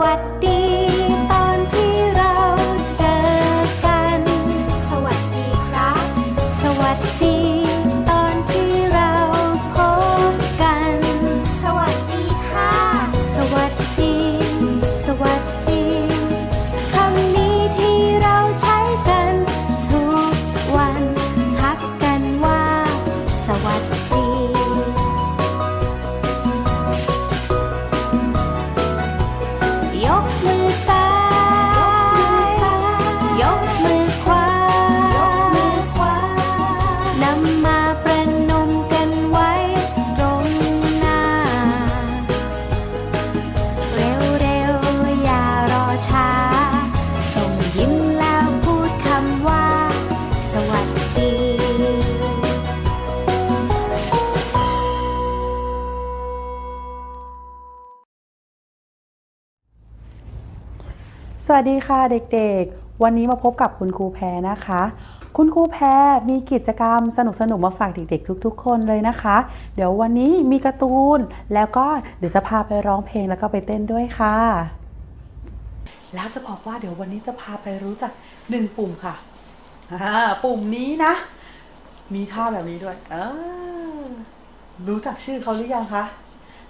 วัสดี สวัสดีค่ะเด็กๆ วันนี้มาพบกับคุณครูแพรนะคะ คุณครูแพรมีกิจกรรมสนุกๆมาฝากเด็กๆ ทุกๆ คนเลยนะคะ เดี๋ยววันนี้มีการ์ตูน แล้วก็เดี๋ยวจะพาไปร้องเพลงแล้วก็ไปเต้นด้วยค่ะ แล้วจะบอกว่าเดี๋ยววันนี้จะพาไปรู้จักหนึ่งปุ่มค่ะ ปุ่มนี้นะ มีท่าแบบนี้ด้วย เออ รู้จักชื่อเขาหรือยังคะ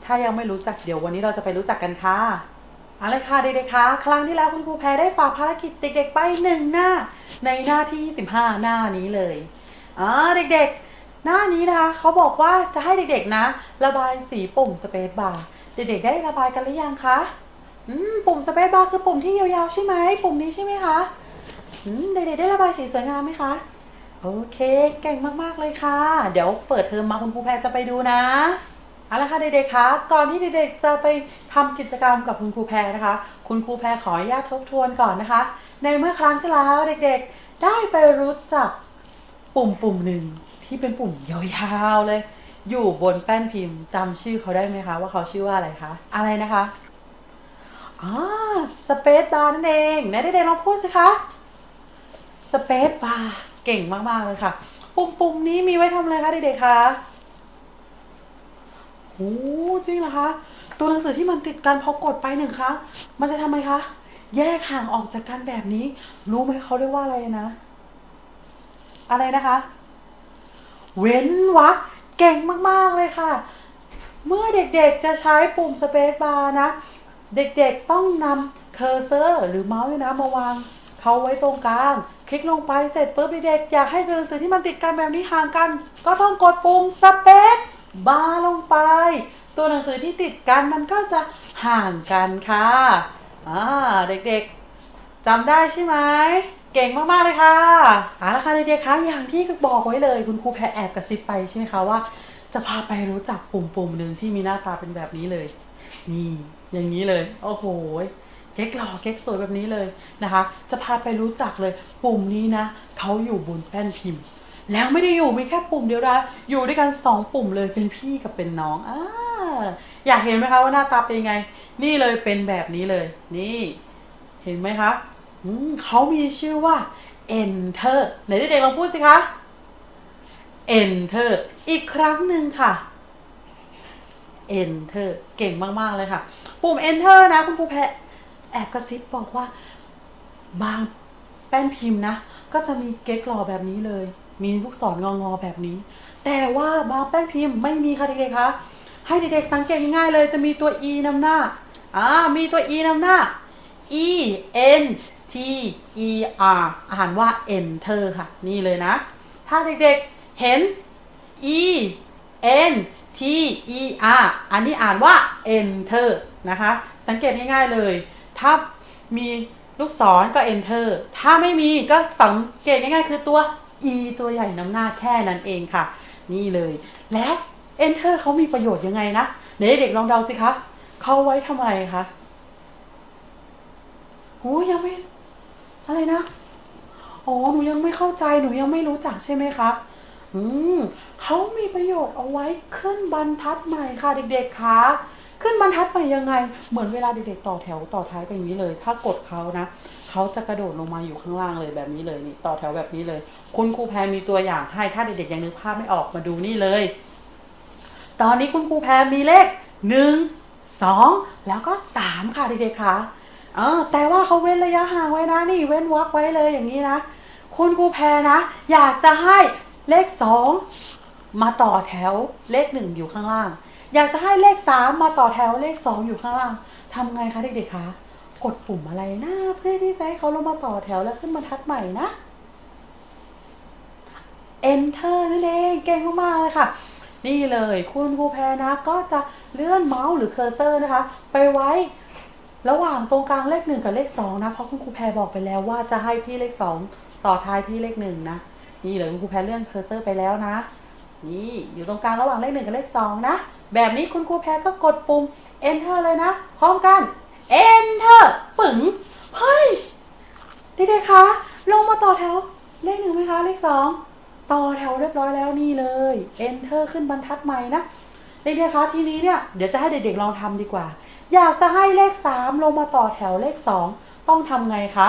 ถ้ายังไม่รู้จักเดี๋ยววันนี้เราจะไปรู้จักกันค่ะ เอาลยค่ะเด็กๆคะครั้งที่แล้วคุณครูแพรได้ฝากภารกิจเด็กๆไปหนึ่งหน้า ในหน้าที่15หน้านี้เลยอ่าเด็กๆ หน้านี้นะคะเขาบอกว่าจะให้เด็กๆนะ ระบายสีปุ่มสเปซบาร์เด็กๆ ได้ระบายกันหรือยังคะอืมปุ่มสเปซบาร์คือปุ่มที่ยาวๆใช่ไหมปุ่มนี้ใช่ไหมคะอืมเด็กๆได้ระบายสีสวยงามไหมคะโอเคเก่งมากๆเลยค่ะ เดี๋ยวเปิดเทอมมาคุณครูแพรจะไปดูนะ เอาละค่ะเด็กๆคะก่อนที่เด็กๆจะไปทำกิจกรรมกับคุณครูแพรนะคะ คุณครูแพรขออนุญาตทบทวนก่อนนะคะ ในเมื่อครั้งที่แล้วเด็กๆ ได้ไปรู้จักปุ่มปุ่มหนึ่งที่เป็นปุ่มยาวๆเลย อยู่บนแป้นพิมพ์จำชื่อเขาได้ไหมคะ ว่าเขาชื่อว่าอะไรคะ อะไรนะคะอ่าสเปซบาร์นั่นเองไหนเด็กๆลองพูดสิคะสเปซบาร์เก่งมากๆเลยค่ะ ปุ่มปุ่มนี้มีไว้ทำอะไรคะเด็กๆคะ โอ้จริงเหรอคะ ตัวหนังสือที่มันติดกันพอกดไปหนึ่งครั้ง มันจะทำไมคะ แยกห่างออกจากกันแบบนี้ รู้ไหมเขาเรียกว่าอะไรนะ อะไรนะคะ เว้นวรรคเก่งมาก ๆ เลยค่ะ เมื่อเด็กๆจะใช้ปุ่มสเปซบาร์นะ เด็กๆต้องนำเคอร์เซอร์ หรือเมาส์เนี่ยนะมาวางเขาไว้ตรงกลาง คลิกลงไปเสร็จปุ๊บเด็กๆอยากให้ตัวหนังสือที่มันติดกันแบบนี้ห่างกัน ก็ต้องกดปุ่มสเปซ บาลงไป ตัวหนังสือที่ติดกันมันก็จะห่างกันค่ะอ่าเด็กๆจำได้ใช่ไหมเก่งมากๆเลยค่ะเอาละค่ะเด็กๆคะอย่างที่บอกไว้เลยคุณครูแพรแอบกระซิบไปใช่ไหมคะว่า จะพาไปรู้จักปุ่มปุ่มหนึ่งที่มีหน้าตาเป็นแบบนี้เลย นี่อย่างนี้เลย โอ้โหเก๊กหล่อเก๊กสวยแบบนี้เลยนะคะ จะพาไปรู้จักเลย ปุ่มนี้นะเขาอยู่บนแป้นพิมพ์ แล้วไม่ได้อยู่มีแค่ปุ่มเดียวนะอยู่ด้วยกันสองปุ่มเลยเป็นพี่กับเป็นน้องอ่าอยากเห็นไหมคะว่าหน้าตาเป็นยังไง นี่เลยเป็นแบบนี้เลย นี่ เห็นไหมคะมเขามีชื่อว่า enter ไหนเด็กๆลองพูดสิคะ enter อีกครั้งหนึ่งค่ะ enter เก่งมากๆเลยค่ะ ปุ่ม enter นะคุณครูแพะแอบกระซิบบอกว่า บางแป้นพิมพ์นะ ก็จะมีเก๊กหล่อแบบนี้เลย มีลูกศรงองอแบบนี้ แต่ว่าบางแป้นพิมพ์ไม่มีค่ะเด็กๆคะให้เด็กๆสังเกตง่ายๆเลยจะมีตัว e นำหน้าอ่ามีตัว e นำหน้า e n t e r อ่านว่า enter ค่ะ นี่เลยนะ ถ้าเด็กๆเห็น e n t e r อันนี้อ่านว่า enter นะคะ สังเกตง่ายๆเลย ถ้ามีลูกศรก็ enter ถ้าไม่มีก็สังเกตง่ายๆคือตัว e ตัวใหญ่นำหน้าแค่นั้นเองค่ะ นี่เลย แล้ว enter เขามีประโยชน์ยังไงนะเด็กๆลองเดาสิคะเขาไว้ทำอะไรคะโอ้ยังไม่อะไรนะอ๋อหนูยังไม่เข้าใจหนูยังไม่รู้จักใช่ไหมคะอืมเขามีประโยชน์เอาไว้ขึ้นบรรทัดใหม่ค่ะ เด็กๆคะขึ้นบรรทัดใหม่ยังไง เหมือนเวลาเด็กๆต่อแถวต่อท้ายกันอย่างนี้เลย ถ้ากดเขานะ เขาจะกระโดดลงมาอยู่ข้างล่างเลยแบบนี้เลยนี่ต่อแถวแบบนี้เลย คุณครูแพรมีตัวอย่างให้ถ้าเด็กๆยังนึกภาพไม่ออกมาดูนี่เลย ตอนนี้คุณครูแพรมีเลขหนึ่งสองแล้วก็สามค่ะเด็กๆคะเออแต่ว่าเขาเว้นระยะห่างไว้นะนี่เว้นวรรคไว้เลยอย่างนี้นะ คุณครูแพรนะ อยากจะให้เลขสองมาต่อแถวเลขหนึ่งอยู่ข้างล่าง อยากจะให้เลขสามมาต่อแถวเลขสองอยู่ข้างล่างทำไงคะเด็กๆคะ กดปุ่มอะไรนะเพื่อที่จะให้เขาลงมาต่อแถวแล้วขึ้นบรรทัดใหม่นะ Enter นั่นเองเก่งมากๆเลยค่ะ นี่เลยคุณครูแพรนะ ก็จะเลื่อนเมาส์หรือเคอร์เซอร์นะคะ ไปไว้ระหว่างตรงกลางเลขหนึ่งกับเลขสองนะ เพราะคุณครูแพรบอกไปแล้วว่าจะให้พี่เลขสองต่อท้ายพี่เลขหนึ่งนะ นี่เลยคุณครูแพรเลื่อนเคอร์เซอร์ไปแล้วนะ นี่อยู่ตรงกลางระหว่างเลขหนึ่งกับเลขสองนะ แบบนี้คุณครูแพรก็กดปุ่ม enter เลยนะ พร้อมกัน enter ปึ๋งเฮ้ยเด็กๆคะลงมาต่อแถว เลขหนึ่งไหมคะ เลขสองต่อแถวเรียบร้อยแล้วนี่เลย enter ขึ้นบรรทัดใหม่นะเด็กๆคะทีนี้เนี่ยเดี๋ยวจะให้เด็กๆลองทำดีกว่า อยากจะให้เลขสามลงมาต่อแถวเลขสองต้องทำไงคะ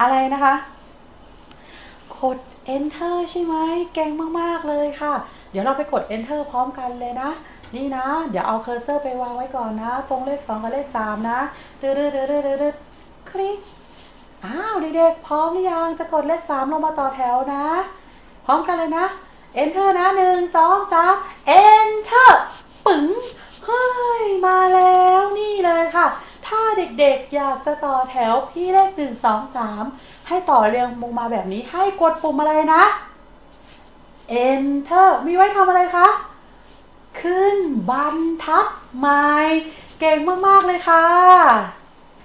อะไรนะคะ กด enter ใช่ไหมเก่งมาก ๆ เลยค่ะ เดี๋ยวเราไปกด enter พร้อมกันเลยนะ นี่นะ เดี๋ยวเอาเคอร์เซอร์ไปวางไว้ก่อนนะ ตรงเลข 2 กับเลข 3 นะดืดดืดดืดดืดดืดคลิกอ้าวเด็กๆพร้อมหรือยังจะกดเลข 3 ลงมาต่อแถวนะ พร้อมกันเลยนะ enter นะ 1 2 3 enter ปึ๋งเฮ้ย มาแล้วนี่เลยค่ะ ถ้าเด็กๆอยากจะต่อแถวพี่เลข 1 2 3 ให้ต่อเรียงมุงมาแบบนี้ ให้กดปุ่มอะไรนะ enter มีไว้ทำอะไรคะ ขึ้นบรรทัดใหม่เก่งมาก ๆ เลยค่ะ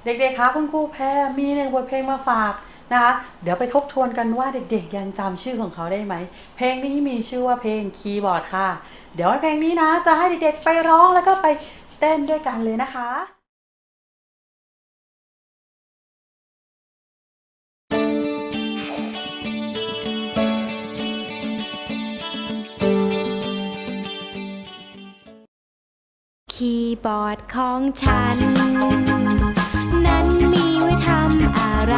เด็ก ๆ คะคุณครูแพรมีหนึ่งบทเพลงมาฝากนะคะเดี๋ยวไปทบทวนกันว่าเด็กๆ ยังจำชื่อของเขาได้ไหม เพลงนี้มีชื่อว่าเพลงคีย์บอร์ดค่ะ เดี๋ยวเพลงนี้นะจะให้เด็กๆ ไปร้องแล้วก็ไปเต้นด้วยกันเลยนะคะ คีย์บอร์ดของฉัน นั้นมีไว้ทำอะไร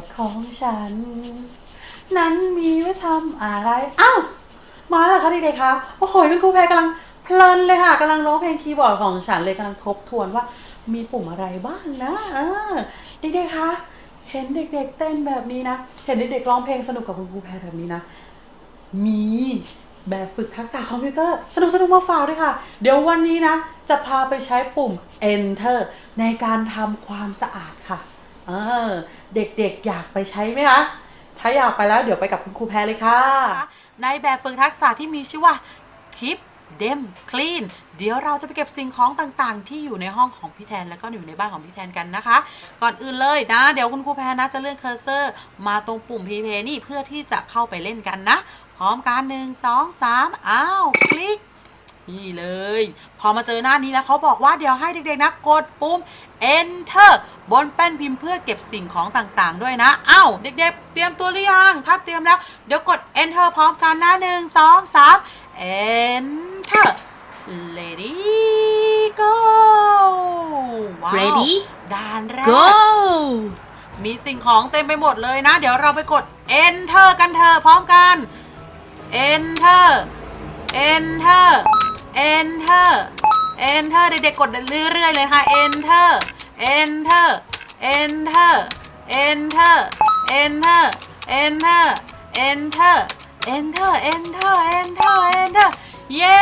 ดของฉัน นั้นมีไว้ทำอะไรอ้าวมาแล้วคะเด็กๆคะโอ้โหคุณครูแพรกำลังเพลินเลยค่ะกำลังร้องเพลงคีย์บอร์ดของฉันเลยกำลังทบทวนว่ามีปุ่มอะไรบ้างนะเออเด็กๆคะเห็นเด็ก ๆ เต้นแบบนี้นะ เห็นเด็กๆร้องเพลงสนุกกับคุณครูแพรแบบนี้นะ มีแบบฝึกทักษะคอมพิวเตอร์ สนุกสนุกมาฝากด้วยค่ะ เดี๋ยววันนี้นะ จะพาไปใช้ปุ่ม enter ในการทำความสะอาดค่ะ เออ เด็กๆอยากไปใช้ไหมคะ ถ้าอยากไปแล้วเดี๋ยวไปกับคุณครูแพรเลยค่ะ ในแบบฝึกทักษะที่มีชื่อว่า Keep them clean เดี๋ยวเราจะไปเก็บสิ่งของต่างๆ ที่อยู่ในห้องของพี่แทนแล้วก็อยู่ในบ้านของพี่แทนกันนะคะ ก่อนอื่นเลยนะ เดี๋ยวคุณครูแพรนะจะเลื่อนเคอร์เซอร์ มาตรงปุ่ม PP นี่เพื่อที่จะเข้าไปเล่นกันนะ พร้อมกันหนึ่งสองสามอ้าว คลิก นี่เลย พอมาเจอหน้านี้แล้วเขาบอกว่าเดี๋ยวให้เด็กๆนะกดปุ่ม enter บนแป้นพิมพ์เพื่อเก็บสิ่งของต่างๆ ด้วยนะเอ้าเด็กๆ เตรียมตัวหรือยังถ้าเตรียมแล้ว เดี๋ยวกด enter พร้อมกันนะหนึ่งสองสาม enter ready go ว้าว Ready? ด่านแรก Go! มีสิ่งของเต็มไปหมดเลยนะ เดี๋ยวเราไปกด enter กันเถอะพร้อมกัน enter enter enter enter เด็กๆกดเรื่อยๆเลยค่ะ enter enter enter enter enter enter enter enter enter enter enter เย้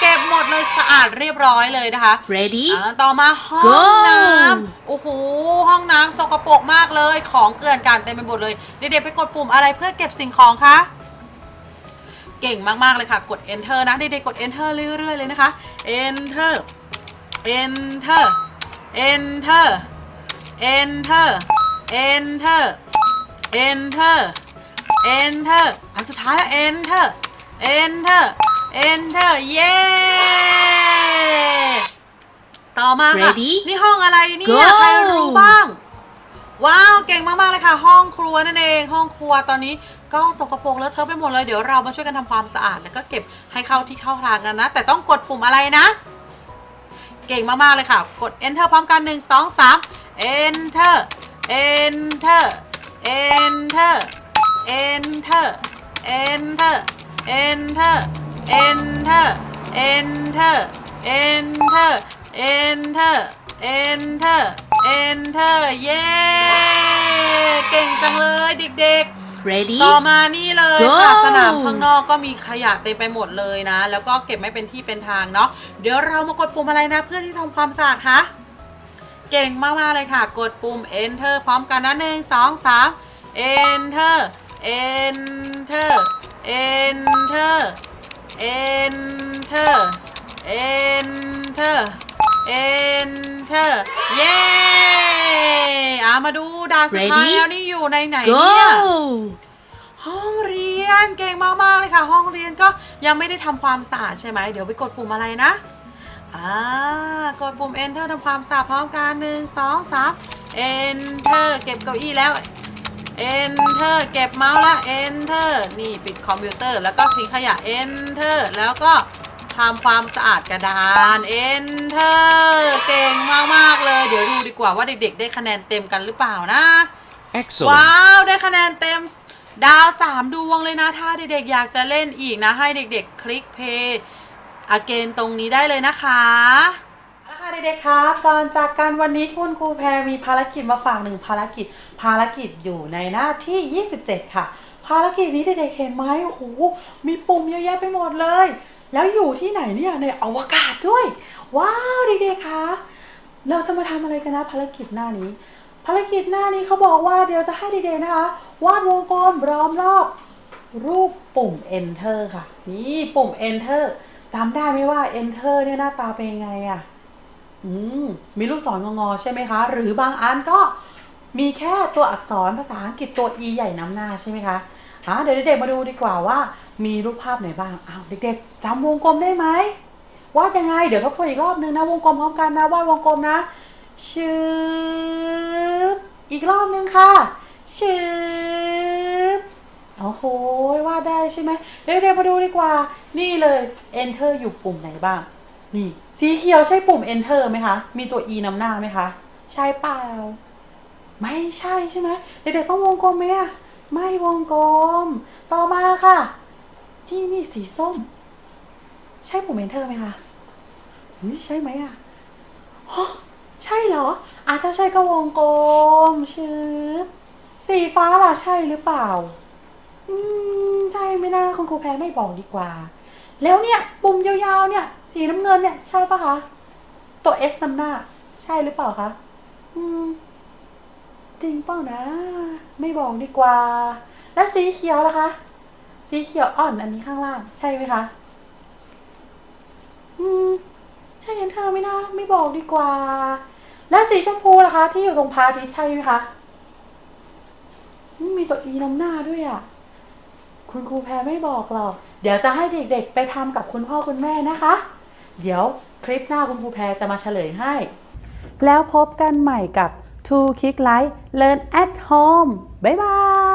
เก็บหมดเลยสะอาดเรียบร้อยเลยนะคะ Ready? อ่าต่อมาห้อง Go น้ำโอ้โห ห้องน้ำสกปรกมากเลย ของเกลื่อนกลาดเต็มไปหมดเลย เด็กๆไปกดปุ่มอะไรเพื่อเก็บสิ่งของคะ เก่งมากๆเลยค่ะ กด enter นะเด็กๆกด enter เรื่อยๆเลยนะคะ enter enter enter enter enter enter enter อันสุดท้ายแล้ว enter enter enter เย้ ต่อมาค่ะ Ready? นี่ห้องอะไรเนี่ย Go ใครรู้บ้าง ว้าว เก่งมาก ๆ เลยค่ะ ห้องครัวนั่นเอง ห้องครัวตอนนี้ ก็สกปรกแล้วเธอะไปหมดเลยเดี๋ยวเรามาช่วยกันทำความสะอาดแล้วก็เก็บให้เข้าที่เข้าทางกันนะ แต่ต้องกดปุ่มอะไรนะ เก่งมาก ๆ เลยค่ะ กด enter พร้อมกัน 1 2 3 enter enter enter enter enter enter enter enter enter enter enter enter เย้ เก่งจังเลยเด็ก ๆ Ready? ต่อมานี่เลยค่ะ Go สนามข้างนอกก็มีขยะเต็มไปหมดเลยนะ แล้วก็เก็บไม่เป็นที่เป็นทางเนาะเดี๋ยวเรามากดปุ่มอะไรนะ เพื่อที่ทำความสะอาดคะเก่งมากๆเลยค่ะ กดปุ่ม enter พร้อมกันนะหนึ่งสองสาม enter enter enter enter enter enter เย้ อามาดูด่านสุดท้าย Ready? แล้วนี่อยู่ในไหนเนี่ย Go! ห้องเรียนเก่งมาก ๆ เลยค่ะ ห้องเรียนก็ยังไม่ได้ทำความสะอาดใช่ไหม เดี๋ยวไปกดปุ่มอะไรนะ อ่ากดปุ่ม enter ทำความสะอาดพร้อมกันหนึ่งสองสาม enter เก็บเก้าอี้แล้ว enter เก็บเมาส์ละ enter นี่ปิดคอมพิวเตอร์ แล้วก็ทิ้งขยะ enter แล้วก็ ทำความสะอาดกระดาน enter เก่งมาก ๆ เลย เดี๋ยวดูดีกว่าว่าเด็ก ๆ ได้คะแนนเต็มกันหรือเปล่านะ Excellent. ว้าว ได้คะแนนเต็มดาว3ดวงเลยนะ ถ้าเด็ก ๆ อยากจะเล่นอีกนะ ให้เด็ก ๆ คลิกเพย์อเกนตรงนี้ได้เลยนะคะเอาละค่ะเด็กๆคะก่อนจากกันวันนี้คุณครูแพรมีภารกิจมาฝากหนึ่งภารกิจ ภารกิจอยู่ในหน้าที่ 27 ค่ะ ภารกิจนี้เด็กๆเห็นไหมโอ้โหมีปุ่มเยอะแยะไปหมดเลย แล้วอยู่ที่ไหนเนี่ยในอวกาศด้วย ว้าวเด็กๆคะเราจะมาทำอะไรกันนะภารกิจหน้านี้ ภารกิจหน้านี้เขาบอกว่าเดี๋ยวจะให้เด็กๆนะคะ วาดวงกลมล้อมรอบ รูปปุ่ม enter ค่ะ นี่ปุ่ม enter จำได้ไหมว่า enter เนี่ยหน้าตาเป็นยังไงอะอืมมีลูกศรงอๆใช่ไหมคะ หรือบางอันก็มีแค่ตัวอักษรภาษาอังกฤษตัว e ใหญ่นำหน้าใช่ไหมคะ อะเดี๋ยวเด็กๆมาดูดีกว่าว่ามีรูปภาพไหนบ้างอ้าวเด็กๆจำวงกลมได้ไหมวาดยังไง เดี๋ยวทบทวนอีกรอบนึงนะ วงกลมพร้อมกันนะวาดวงกลมนะชืบอีกรอบนึงค่ะชืบโอ้โหวาดได้ใช่ไหมเดี๋ยวๆมาดูดีกว่า นี่เลย enter อยู่ปุ่มไหนบ้าง นี่สีเขียวใช่ปุ่ม enter ไหมคะ มีตัว e นำหน้าไหมคะ ใช่เปล่า ไม่ใช่ใช่ไหมเด็กๆต้องวงกลมไหมอะ ไม่วงกลม ต่อมาค่ะ ที่นี่สีส้ม ใช่ปุ่ม enter ไหมคะอุ๊ยใช่ไหมอะฮะใช่เหรออาถ้าใช่ก็วงกลมชืบสีฟ้าล่ะใช่หรือเปล่า อืมใช่ไม่น่าคุณครูแพ้ไม่บอกดีกว่า แล้วเนี่ย ปุ่มยาวๆเนี่ย สีน้ำเงินเนี่ย ใช่ปะคะ ตัว S นำหน้า ใช่หรือเปล่าคะ อืม จริงเปล่านะ ไม่บอกดีกว่า แล้วสีเขียวล่ะคะ สีเขียวอ่อนอันนี้ข้างล่าง ใช่ไหมคะ อืม ใช่ยันเธอไหมนะ ไม่บอกดีกว่า และสีชมพูล่ะคะ ที่อยู่ตรงพาทิตใช่ไหมคะมมีตัวอีนำหน้าด้วยอะ คุณครูแพรไม่บอกหรอก เดี๋ยวจะให้เด็กๆ ไปทำกับคุณพ่อคุณแม่นะคะ เดี๋ยวคลิปหน้าคุณครูแพรจะมาเฉลยให้ แล้วพบกันใหม่กับ Two Kick Light Learn at Home บ๊ายบาย